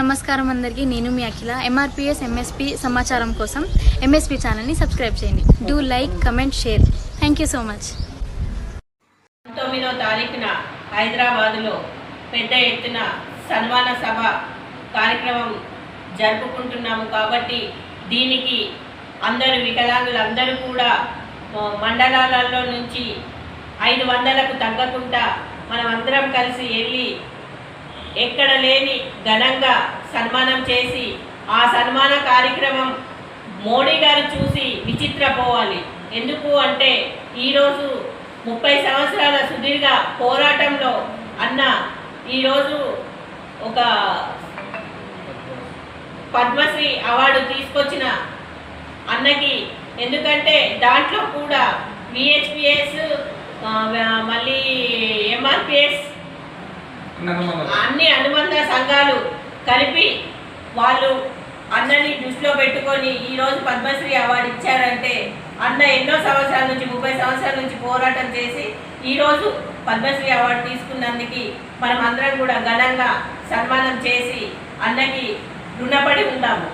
నమస్కారం అందరికీ. నేను మీ అఖిల. ఎంఆర్పిఎస్ ఎంఎస్పి సమాచారం కోసం ఎంఎస్పి ఛానల్ని సబ్స్క్రైబ్ చేయండి. Do like comment share thank you so much తొమ్మిదో తారీఖున హైదరాబాదులో పెద్ద ఎత్తున సన్మాన సభ కార్యక్రమం జరుపుకుంటున్నాము కాబట్టి దీనికి అందరు వికలాంగులందరూ కూడా మండలాలలో నుంచి ఐదు వందలకు తగ్గకుండా మనం అందరం కలిసి వెళ్ళి ఎక్కడ లేని ఘనంగా సన్మానం చేసి ఆ సన్మాన కార్యక్రమం మోడీ గారు చూసి విచిత్రపోవాలి ఎందుకు అంటే ఈరోజు ముప్పై సంవత్సరాల సుదీర్ఘ పోరాటంలో అన్న ఈరోజు ఒక పద్మశ్రీ అవార్డు తీసుకొచ్చిన అన్నకి ఎందుకంటే దాంట్లో కూడా విహెచ్పిఎస్ మళ్ళీ ఎంఆర్పిఎస్ అన్ని అనుబంధ సంఘాలు కలిపి వాళ్ళు అన్నని దృష్టిలో పెట్టుకొని ఈరోజు పద్మశ్రీ అవార్డు ఇచ్చారంటే అన్న ఎన్నో సంవత్సరాల నుంచి ముప్పై సంవత్సరాల నుంచి పోరాటం చేసి ఈరోజు పద్మశ్రీ అవార్డు తీసుకున్నందుకు మనం అందరం కూడా ఘనంగా సన్మానం చేసి అన్నకి రుణపడి ఉందాము